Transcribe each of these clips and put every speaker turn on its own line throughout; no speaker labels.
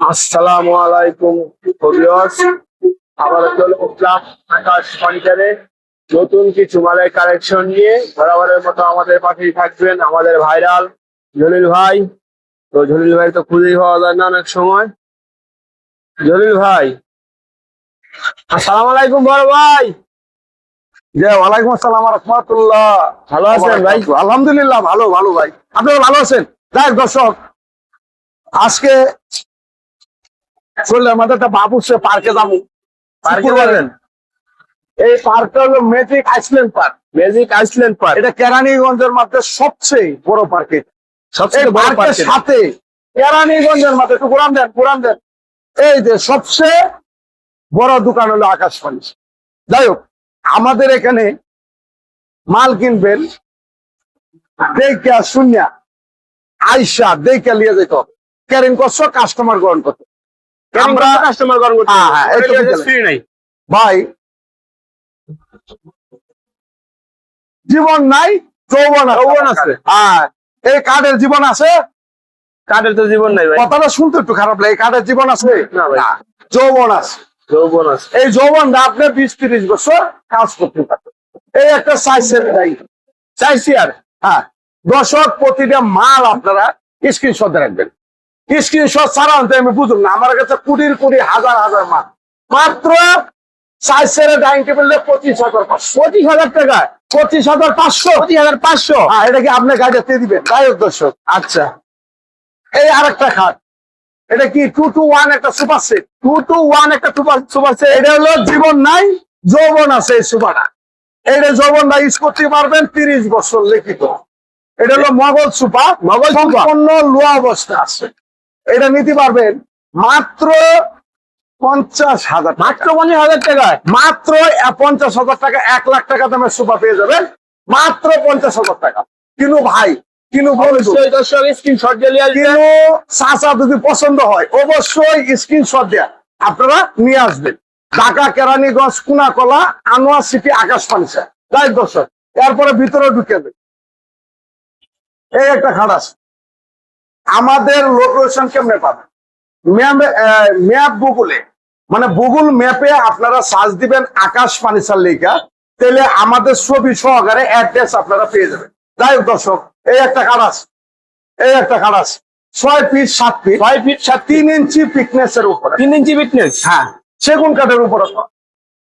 আসসালামু আলাইকুম আবার চলে আকাশ ফার্নিচারে নতুন কিছু মালের কালেকশন নিয়ে বরাবরের মতো আমাদের পাশেই থাকবেন আমাদের ভাইরাল জলিল ভাই। তো জলিল ভাই তো খুঁজেই পাওয়া যায় না অনেক সময়। জলিল ভাই। আসসালামু আলাইকুম বড় ভাই।
ওয়ালাইকুম আসসালাম রহমতুল্লাহ।
ভালো আছেন ভাই?
আলহামদুলিল্লাহ ভালো ভালো ভাই। আপনারা ভালো আছেন? দেখ দর্শক আজকে চললে আমাদের একটা বাবু সে পার্কে যাব? এই পার্কটা হলো magic island park
magic island park
এটা কেরানীগঞ্জের মধ্যে সবচেয়ে বড় পার্কে
সবচেয়ে বড়
পার্কের
পার্ক
সাথে কেরানীগঞ্জের মধ্যে একটু কোরআন দেন কোরআন দেন। এই যে সবচেয়ে বড় দোকান হলো আকাশবাণী। যাই হোক আমাদের এখানে মাল কিনবেন দেখা শুনিয়া আইসা দেখা লিয়ে যেতে হবে। ক্যারিং করছ কাস্টমার গ্রহণ করতে
আমরা কাস্টমার করতে
হ্যাঁ, হ্যাঁ।
ফ্রি নাই।
ভাই জীবন নাই যৌবন আছে।
যৌবন আছে।
হ্যাঁ এই কার্ডের জীবন আছে?
কাদের তো জীবন নাই ভাই।
কথাটা শুনতে একটু খারাপ লাগে কার্ডের জীবন আছে?
না
যৌবন আছে।
যৌবন আছে।
এই যৌবনটা আপনি বিশ তিরিশ বছর কাজ করতে পারবেন। এই একটা সাইজের দায়ী চাইছি আর? হ্যাঁ দশক প্রতিটা মাল আপনারা স্ক্রিনশট রাখবেন। স্ক্রিনশট ছাড়া আনতে আমি বুঝুন না। আমার কাছে কুড়ির কুড়ি হাজার হাজার মাল। মাত্র সাইজের ডাইনিং টেবিল পঁচিশ হাজার পাঁচশো। পঁচিশ হাজার টাকা পঁচিশ হাজার পাঁচশো।
পঁচিশ হাজার পাঁচশো?
হ্যাঁ এটা কি আপনার দিয়ে দিবেন? দর্শক।
আচ্ছা।
এই আরেকটা খাট। এটা কি টু টু ওয়ান একটা super set
two two one একটা সুপার সুপার সেট
এটা হলো জীবন নাই যৌবন আছে এই সুপাটা। এটা যৌবনটা ইউজ করতে পারবেন তিরিশ বছর লিখিত। এটা হলো মগল সুপা।
মগল সুপা।
সম্পূর্ণ লোয়া অবস্থা আছে। এটা নিতে পারবেন মাত্র পঞ্চাশ হাজার
মাত্র পঞ্চাশ হাজার টাকায়?
মাত্র পঞ্চাশ হাজার টাকা এক লাখ টাকা দামের সুপা পেয়ে যাবেন। মাত্র পঞ্চাশ হাজার টাকা। কিন্তু ভাই
স্ক্রিনশট
চাচা যদি পছন্দ হয় অবশ্যই স্ক্রিনশট দেয়া আপনারা নিয়ে আসবেন। ঢাকা কেরানীগঞ্জ কুনাকলা আনোয়ার সিটি আকাশ যাই দর্শক এরপরে ভিতরে ঢুকে এই একটা খাট আছে। আমাদের লোকেশন কেমনে পাবেন? ম্যাপ গুগলে মানে গুগল ম্যাপে আপনারা সার্চ দিবেন আকাশ পানিসার লেখা তাহলে আমাদের ছবি সহকারে অ্যাড্রেস আপনারা পেয়ে যাবেন। যাই হোক দর্শক এই একটা আছে এই একটা আছে। ছয় ফিট সাত ফিট
ছয় ফিট সাত
তিন ইঞ্চি ফিটনেস এর উপরে।
তিন ইঞ্চি ফিটনেস
হ্যাঁ সেগুন কাঠের উপরে।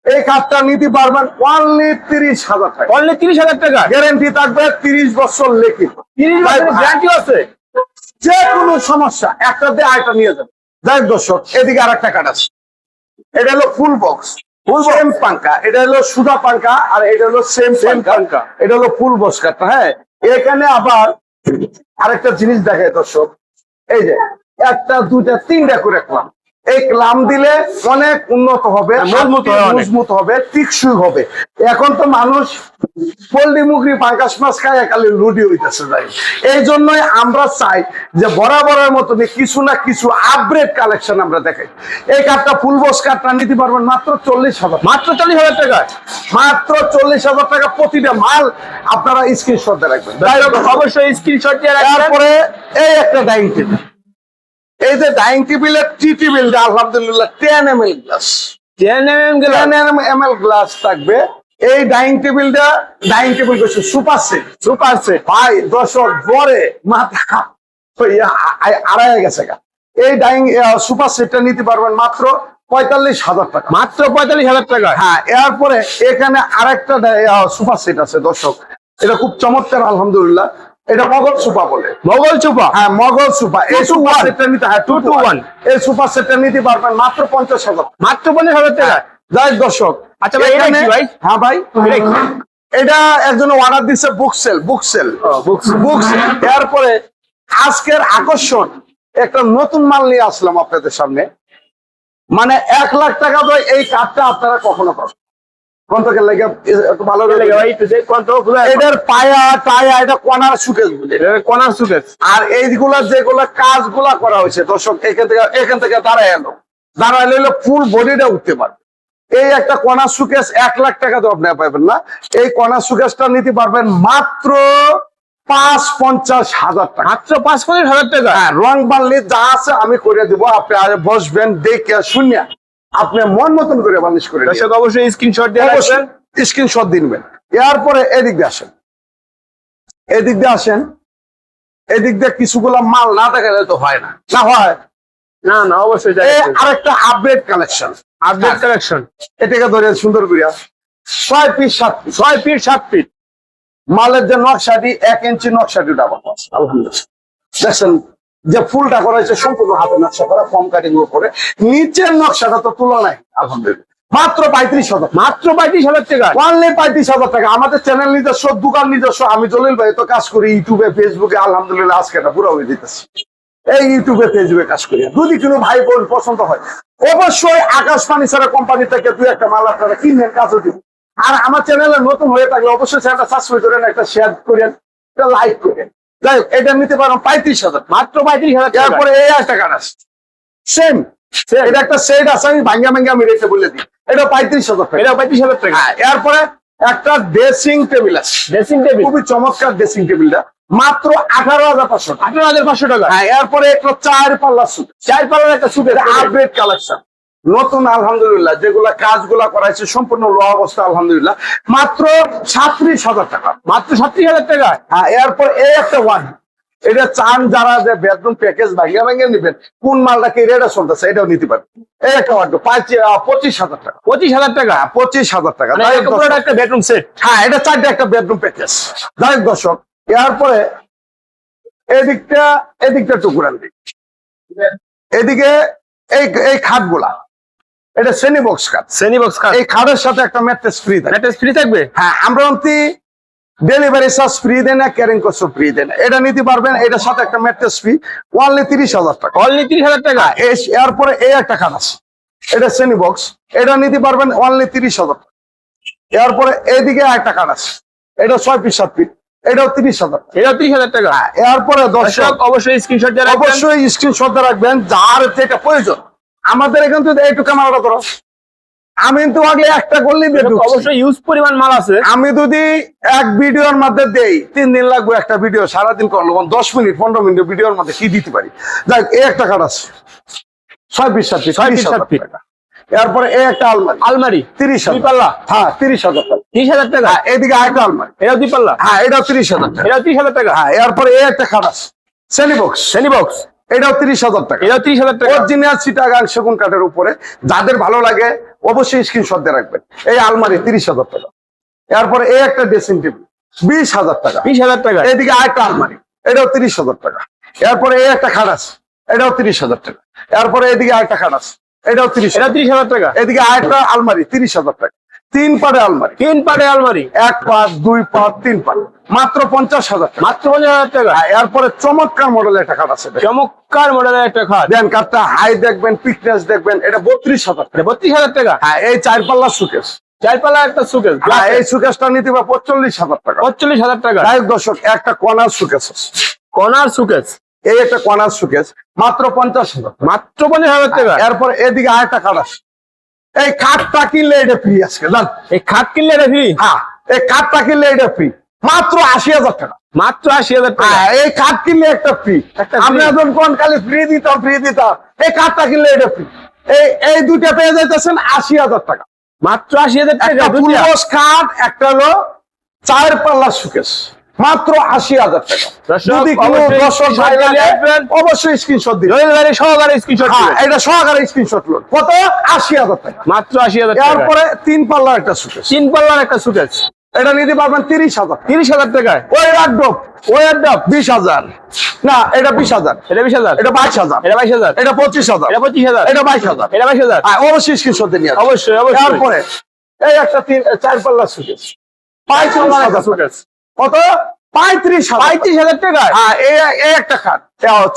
এই কাঠটা নিতে পারবেন অনলি তিরিশ হাজার টাকা।
অনলি তিরিশ হাজার টাকা?
গ্যারেন্টি থাকবে তিরিশ বছর লিখিত
তিরিশ গ্যারান্টি আছে?
যে কোনো সমস্যা একটা দিয়ে আরেকটা নিয়ে যাবে। যাই দর্শক এদিকে আর একটা কাঠ আছে। এটা হলো ফুল বক্স ফুল সেম পাঙ্কা এটা হলো সুদা পাঙ্কা আর এটা হলো সেম সেম পাঙ্কা এটা হলো ফুল বক্স কাঠটা হ্যাঁ? এখানে আবার আরেকটা জিনিস দেখায় দর্শক। এই যে একটা দুইটা তিনটা করে ক্লাম এই ক্লাম দিলে অনেক উন্নত হবে
হ্যাঁ, মজবুত হবে
টিকসই হবে। এখন তো মানুষ পোল্ট্রি মুগরি পাঙ্কাশ মাছ খায় একালে লুডি হইতেছে যাই এই জন্যই আমরা চাই যে বরাবরের মতো কিছু না কিছু আপগ্রেড কালেকশন আমরা দেখাই। এই কাঠটা ফুল বস কাঠটা নিতে পারবেন মাত্র চল্লিশ হাজার।
মাত্র চল্লিশ হাজার টাকা?
মাত্র চল্লিশ হাজার টাকা প্রতিটা মাল আপনারা স্ক্রিনশট রাখবেন।
অবশ্যই স্ক্রিনশট দিয়ে রাখবেন।
তারপরে এই একটা ডাইনিং টেবিল এই যে ডাইনিং টেবিলের টি টেবিলটা আলহামদুলিল্লাহ ten M L glass
ten M M
ten M L glass থাকবে। এই ডাইনিং টেবিলটা ডাইনিং টেবিল করছে সুপার সেট। Super set. ভাই দশক বরে মাথা আড়াই গেছে গা। এই ডাইনিং সুপার সেটটা নিতে পারবেন মাত্র পঁয়তাল্লিশ হাজার টাকা।
মাত্র পঁয়তাল্লিশ হাজার টাকা।
হ্যাঁ এরপরে এখানে আরেকটা সুপার সেট আছে দর্শক। এটা খুব চমৎকার আলহামদুলিল্লাহ। এটা মগল সুপা বলে।
মোগল
হ্যাঁ মগল সুপা। এই
Two to
সুপার
one.
সেটটা নিতে হ্যাঁ টু টু ওয়ান এই সুপার সেটটা নিতে পারবেন মাত্র পঞ্চাশ হাজার
মাত্র পঞ্চাশ হাজার টাকা?
যাই দর্শক।
আচ্ছা ভাই, এটা ভাই?
হ্যাঁ ভাই।
এটা
একজন অর্ডার দিচ্ছে book sale book sale book sale এরপরে আজকের আকর্ষণ একটা নতুন মাল নিয়ে আসলাম আপনাদের সামনে। মানে এক লাখ টাকা তো এই কার্ডটা আপনারা কখনো পাবেন কন্তকের লেগে একটু ভালো করে
ভাই একটু দেখ কোন তো খুলে
এটার পায়া টায়া এটা কনার সুকেশ বলে
কোনার সুকেস
আর এইগুলা যেগুলা কাজগুলা করা হয়েছে দর্শক এখান থেকে এখান থেকে দাঁড়ায় এলো। দাঁড়াইলে হলো ফুল বডিটা উঠতে পারবে। এই একটা কণার সুকেশ এক লাখ টাকা তো আপনি পাবেন না। এই কণার সুকেশটা নিতে পারবেন মাত্র পাঁচ পঞ্চাশ হাজার টাকা।
মাত্র পাঁচ পঞ্চাশ হাজার টাকা।
হ্যাঁ রং বানলে যা আছে আমি করে দিব। আপনি বসবেন দেখে শুনিয়া। আপনি মন মতন করে বানিশ করে।
দর্শক অবশ্যই স্ক্রিনশট দিয়ে রাখবেন।
স্ক্রিনশট দিনবেন এরপরে এদিক দিয়ে আসেন। এদিক দিয়ে আসেন। এদিক দিয়ে কিছুগুলা মাল না দেখালে তো হয় না। না হয়?
না না অবশ্যই যাই
এই আরেকটা আপডেট কালেকশন
আপডেট কালেকশন
এটাকে ধরে সুন্দর করিয়া। ছয় পিস সাত পিস
ছয় ফিট সাত ফিট
মালের যে নকশাটি এক ইঞ্চি নকশাটি ডাবল আলহামদুলিল্লাহ। দেখছেন যে ফুলটা করা হয়েছে সম্পূর্ণ হাতে নকশা করা কম কাটিং করে নিচের নকশাটা তো তুলনায় আলহামদুলিল্লাহ। মাত্র পঁয়ত্রিশ হাজার।
মাত্র পঁয়ত্রিশ হাজার টাকা।
অনলি পঁয়ত্রিশ হাজার টাকা। আমাদের চ্যানেল নিজস্ব দোকান নিজস্ব। আমি জলিল ভাই তো কাজ করি ইউটিউবে ফেসবুকে আলহামদুলিল্লাহ আজকে এটা পুরো হয়ে দিতেছি এই ইউটিউবে ফেসবুকে কাজ করি। যদি কোনো ভাই বোন পছন্দ হয় অবশ্যই আকাশ পানি ছাড়া কোম্পানি থেকে দুই একটা মাল আপনারা কিনবেন কাজও দিব। আর আমার চ্যানেলে নতুন হয়ে থাকলে অবশ্যই চ্যানেলটা সাবস্ক্রাইব করেন একটা শেয়ার করেন একটা লাইক করেন। যাই হোক, এটা নিতে পারেন পঁয়ত্রিশ হাজার।
মাত্র পঁয়ত্রিশ হাজার টাকা।
এই একটা কাজ সেম এটা একটা সেট আছে আমি ভাঙ্গা ভাঙ্গা আমি রেখে বলে দিই। এটা পঁয়ত্রিশ হাজার টাকা।
এটা পঁয়ত্রিশ হাজার টাকা।
হ্যাঁ এরপরে একটা ড্রেসিং টেবিল আছে।
ড্রেসিং টেবিল
খুবই চমৎকার ড্রেসিং টেবিলটা মাত্র আঠারো হাজার পাঁচশো
আঠারো হাজার পাঁচশো টাকা।
হ্যাঁ এরপরে একটা চার পাল্লা সুট
চার পাল্লার একটা সুপের
আপডেট কালেকশন নতুন আলহামদুলিল্লাহ যেগুলা কাজগুলা করাইছে সম্পূর্ণ লো অবস্থা আলহামদুলিল্লাহ। মাত্র সাতত্রিশ হাজার টাকা।
মাত্র সাতত্রিশ হাজার টাকা?
হ্যাঁ এরপর এই একটা ওয়ান এটা চান যারা যে বেডরুম প্যাকেজ ভাঙ্গা ভাঙ্গা নিবেন কোন মালটা কি রেটে চলতেছে এটাও নিতে পারবেন এই একটা ওয়ান পঁচিশ হাজার টাকা।
পঁচিশ হাজার টাকা?
হ্যাঁ, পঁচিশ হাজার টাকা।
মানে একটা বেডরুম সেট
হ্যাঁ এটা চারটে একটা বেডরুম প্যাকেজ যাই দর্শক এরপরে এদিকটা এদিকটা টুকুরান দিক এদিকে এই এই খাটগুলা। এটা শ্রেণি বক্স খাট
শ্রেণি বক্স কার্ড
এই খাটের সাথে একটা ম্যাট্রেস ফ্রি থাকে
ম্যাট্রেস ফ্রি থাকবে?
হ্যাঁ আমরা অন্তি ডেলিভারি চার্জ ফ্রি দেন না ক্যারিং কস্ট ফ্রি দেন এটা নিতে পারবেন এটার সাথে একটা ম্যাট্রেস ফ্রি ওনলি তিরিশ হাজার টাকা।
অনলি তিরিশ হাজার টাকা?
এই- এরপরে এই একটা খাট আছে। এটা শ্রেণি বক্স এটা নিতে পারবেন অনলি তিরিশ হাজার টাকা। এরপরে এইদিকে একটা খাট আছে। এটা ছয় পিস সাত ফিট এটাও তিরিশ হাজার টাকা।
এটা তিরিশ হাজার টাকা?
এরপরে দর্শক
অবশ্যই স্ক্রিনশট
অবশ্যই স্ক্রিনশট রাখবেন যার যেটা প্রয়োজন। আমাদের এখান থেকে একটু ক্যামেরাটা করো আমি কিন্তু আগে একটা করলে
অবশ্যই ইউজ পরিমাণ মাল আছে।
আমি যদি এক ভিডিওর মধ্যে দেই তিন দিন লাগবে একটা ভিডিও সারাদিন করল দশ মিনিট পনেরো মিনিট ভিডিওর মধ্যে কি দিতে পারি? যাক এই একটা কার্ড আছে। ছয় পিস সাত
ছয় পিস সাত
এরপরে এই একটা আলমারি।
আলমারি?
তিরিশ
দুই
হাজার
পাল্লা?
হ্যাঁ তিরিশ হাজার টাকা।
তিরিশ হাজার টাকা?
হ্যাঁ এদিকে আরেকটা আলমারি।
এটা দুই পাল্লা?
হ্যাঁ এটা তিরিশ হাজার টাকা।
এটা তিরিশ হাজার টাকা?
হ্যাঁ এরপরে এই একটা খাট আছে। শ্রেণি বক্স
শ্রেণি বক্স
এটাও তিরিশ হাজার টাকা।
এটা তিরিশ হাজার টাকা।
অরিজিনাল চিটাগাং সেগুন কাঠের উপরে। যাদের ভালো লাগে অবশ্যই স্ক্রিনশট দিয়ে রাখবেন। এই আলমারি তিরিশ হাজার টাকা। এরপরে এই একটা ড্রেসিং টেবিল বিশ হাজার টাকা।
বিশ হাজার টাকা।
এদিকে আরেকটা আলমারি এটাও তিরিশ হাজার টাকা। এরপরে এই একটা খাট আছে এটাও তিরিশ হাজার টাকা। এরপরে এদিকে আরেকটা খাট আছে এটাও তিরিশ
এটা তিরিশ হাজার টাকা।
এদিকে আরেকটা আলমারি তিরিশ হাজার টাকা। তিন পাড়ে আলমারি।
তিন পাটে আলমারি।
এক পাট দুই পাট তিন পাট মাত্র পঞ্চাশ হাজার
মাত্র পঞ্চাশ হাজার টাকা।
এরপরে চমৎকার মডেলের একটা খাট আছে
চমৎকার মডেলের একটা খাট
দেন কাঠটা হাই দেখবেন পিকনেস দেখবেন এটা বত্রিশ হাজার টাকা।
বত্রিশ হাজার টাকা।
হ্যাঁ এই চার পাল্লা সুকেশ
চার পাল্লা একটা সুকেস
হ্যাঁ এই সুকেশটা নিতে পারে পঁয়তাল্লিশ হাজার টাকা।
পঁয়তাল্লিশ হাজার টাকা।
যাই হোক দর্শক একটা কনার সুকেশ এই একটা কনার সুকেশ মাত্র পঞ্চাশ হাজার।
মাত্র পঞ্চাশ হাজার টাকা।
এরপর এদিকে আরেকটা আছে। এই খাটটা কিনলে এটা ফ্রি আজকে জান?
এই খাট কিনলে এটা ফ্রি
হ্যাঁ এই কাঠটা কিনলে এটা ফ্রি মাত্র আশি হাজার টাকা।
মাত্র আশি হাজার টাকা?
হ্যাঁ এই খাট কিনলে একটা ফ্রি। আমরা যখন কোন কালে ফ্রি দিতাম ফ্রি দিতাম এই খাটটা কিনলে এটা ফ্রি এই এই দুইটা পেয়ে যাইতেছেন আশি হাজার টাকা।
মাত্র আশি হাজার টাকা।
ফুলবস একটা হলো চার পাল্লা সুকেশ মাত্র আশি হাজার টাকা।
অবশ্যই
স্ক্রিনশট দিন
সহকারে স্ক্রিনশট
হ্যাঁ এটা সহকারে স্ক্রিনশট লোন কত? আশি হাজার টাকা।
মাত্র আশি হাজার
তিন পাল্লার একটা
তিন পাল্লার একটা
এটা নিতে পারবেন তিরিশ হাজার
তিরিশ হাজার টাকায়?
ওই রাখডপ ওই রাখডপ বিশ হাজার। না এটা বিশ হাজার।
এটা বিশ হাজার?
এটা বাইশ হাজার।
এটা বাইশ হাজার?
এটা পঁচিশ হাজার।
এটা পঁচিশ হাজার?
এটা বাইশ হাজার।
এটা বাইশ হাজার?
হ্যাঁ অবশ্যই স্ক্রিনশট নিয়ে।
অবশ্যই অবশ্যই।
তারপরে এই একটা তিন চার পাল্লা সুকেশ পঁয়ত্রিশ
পাল্লার একটা
কত? পঁয়ত্রিশ
পঁয়ত্রিশ হাজার টাকায়
হ্যাঁ এই একটা খাট।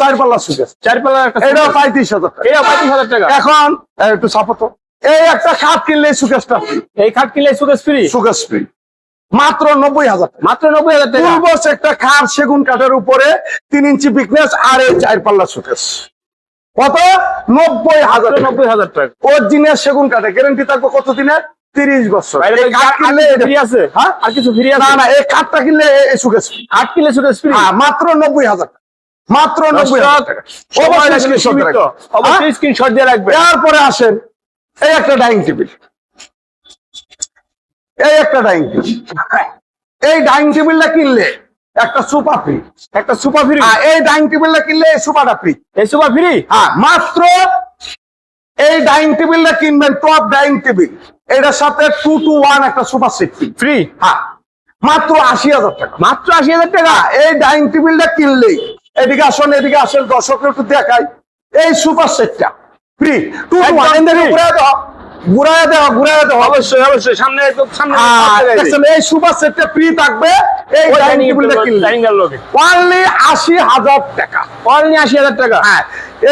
চার পাল্লা সুকেশ
চার একটা
পঁয়ত্রিশ হাজার টাকা।
এটা পঁয়ত্রিশ হাজার টাকা।
এখন একটু চাপো এই একটা খাট কিনলে সুকেশটা ফ্রি
এই খাট কিনলে সুকেস ফ্রি
সুকেশ ফ্রি মাত্র নব্বই হাজার
মাত্র নব্বই হাজার টাকা।
পূর্বস একটা খাট সেগুন কাঠের উপরে তিন ইঞ্চি পিকনেস আর এই চার পাল্লা সুকেশ কত? নব্বই হাজার
নব্বই হাজার টাকা।
ওর দিনের সেগুন কাঠে গ্যারেন্টি থাকবে কত দিনের? তিরিশ বছর।
আছে?
হ্যাঁ?
আর কিছু ফ্রি আছে?
না এই কাঠটা কিনলে সুকেশ
আট কিলো শুধু ফ্রি
হ্যাঁ, মাত্র নব্বই হাজার টাকা। মাত্র নব্বই অবশ্যই। হ্যাঁ?
স্ক্রিনশট দিয়ে রাখবে
এরপরে আসেন এই একটা ডাইনিং টেবিল। এই একটা ডাইনিং টেবিল। এই ডাইনিং টেবিলটা কিনলে একটা সুপার ফ্রি।
একটা সুপার ফ্রি?
এই ডাইনিং টেবিলটা কিনলে এই ফ্রি।
এই সুপার ফ্রি?
হ্যাঁ মাত্র এই ডাইনিং টেবিলটা কিনবেন টপ ডাইনিং টেবিল। এটার সাথে টু টু ওয়ান একটা সুপার সেট ফ্রি হ্যাঁ। মাত্র আশি হাজার টাকা।
মাত্র আশি হাজার টাকা?
হ্যাঁ, এই ডাইনিং টেবিলটা কিনলেই। এদিকে আসুন এদিকে আসেন দর্শকের একটু দেখাই। এই সুপার সেটটা free two two one
free।
ঘুরাই দেওয়া ঘুরাই দেওয়া
অবশ্যই অবশ্যই সামনে একদম সামনে
আর এই সুপার সেটটা ফ্রি থাকবে এই ডাইনিং টেবিলটা কিনলে।
ডাইনিং এর লোকে
অনলি আশি হাজার টাকা
অনলি আশি হাজার টাকা।
হ্যাঁ।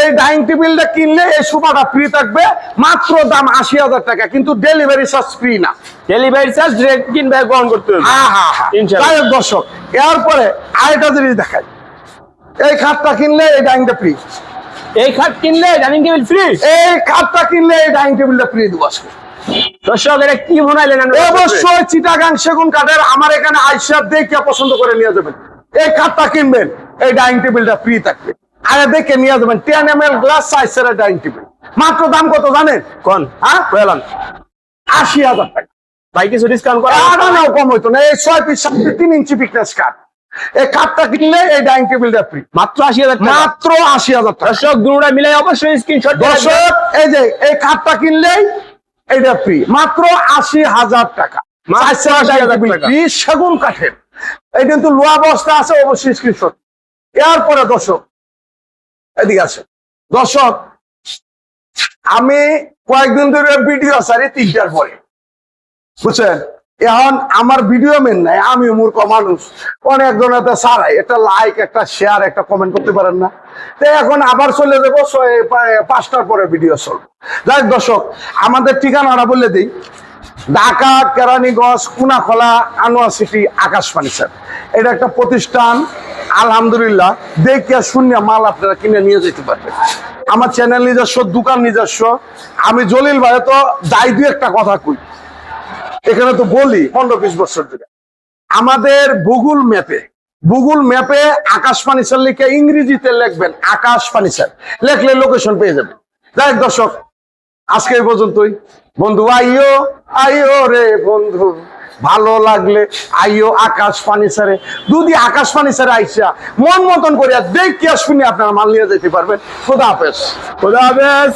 এই ডাইনিং টেবিলটা কিনলে এই সুপারটা ফ্রি থাকবে মাত্র দাম আশি হাজার টাকা কিন্তু ডেলিভারি চার্জ ফ্রি না।
ডেলিভারি চার্জ ডিরেক্ট কিনবে গ্রহণ করতে হবে।
হ্যাঁ হ্যাঁ হ্যাঁ। দর্শক এরপরে আরেকটা জিনিস দেখাই। এই খাটটা কিনলে এই ডাইনিংটা ফ্রি
এই খাট কিনলে ডাইনিং টেবিল ফ্রি
এই খাটটা কিনলে এই ডাইনিং টেবিলটা ফ্রি দেবো আজকে।
দর্শক এটা কি বানাইলেন?
অবশ্যই চিটাগাং সেগুন কাঠের আমার এখানে আইসা দেখে পছন্দ করে নিয়ে যাবেন। এই খাটটা কিনবেন এই ডাইনিং টেবিলটা ফ্রি থাকবে। আরে দেখে নিয়ে যাবেন টেন এম এল গ্লাস সাইজের ডাইনিং টেবিল। মাত্র দাম কত জানেন?
কোন?
হ্যাঁ? আশি হাজার টাকা।
ভাই কিছু ডিসকাউন্ট করা
কম হইতো না। এই ছয় পিস তিন ইঞ্চি পিকনেস কাঠ এই কাঠটা কিনলে এই ডাইনিং টেবিলটা ফ্রি
মাত্র আশি হাজার
মাত্র আশি হাজার টাকা।
দর্শক দুটা মিলাই অবশ্যই স্ক্রিনশট
দর্শক এই যে এই কাঠটা কিনলেই এটা ফ্রি মাত্র আশি হাজার টাকা।
মাত্র 80,000 টাকা।
ফ্রি সেগুন কাঠের। এই কিন্তু লোয়া বস্তা আছে অবশ্যই স্ক্রিনশট এরপরে দর্শক এদিকে আছে দর্শক আমি কয়েকদিন ধরে ভিডিও সারি তিনটার পরে। বুঝছেন? এখন আমার ভিডিও মেন নাই আমি মূর্খ মানুষ। অনেকজন এত সারাই একটা লাইক একটা শেয়ার একটা কমেন্ট করতে পারেন না। তো এখন আবার চলে যাব পাঁচটার পরে ভিডিও চলবে। যাই দর্শক, আমাদের ঠিকানাটা বলে দিই। Dhaka, Keraniganj, Kunakhola, Anwar city Akashbani, sir. এটা একটা প্রতিষ্ঠান, আলহামদুলিল্লাহ। দেখিয়া শূন্য মাল আপনারা কিনে নিয়ে যেতে পারবেন। আমার চ্যানেল নিজস্ব, দোকান নিজস্ব। আমি জলিল ভাই, তো দায় দিয়ে একটা কথা কই। এখানে তো বলি পনেরো বিশ বছর ধরে। আমাদের গুগল ম্যাপে গুগল ম্যাপে আকাশ ফার্নিচার লিখে ইংরেজিতে লিখবেন আকাশ ফার্নিচার লেখলে লোকেশন পেয়ে যাবেন। যাই দর্শক, আজকে এই পর্যন্তই। বন্ধু, আইও আইও রে বন্ধু। ভালো লাগলে আইও আকাশ ফার্নিচারে যদি আকাশ ফার্নিচারে আইসা মন মতন করিয়া দেখিয়া শুনে আপনারা মাল নিয়ে যেতে পারবেন। খোদা হাফেজ।
খোদা হাফেজ।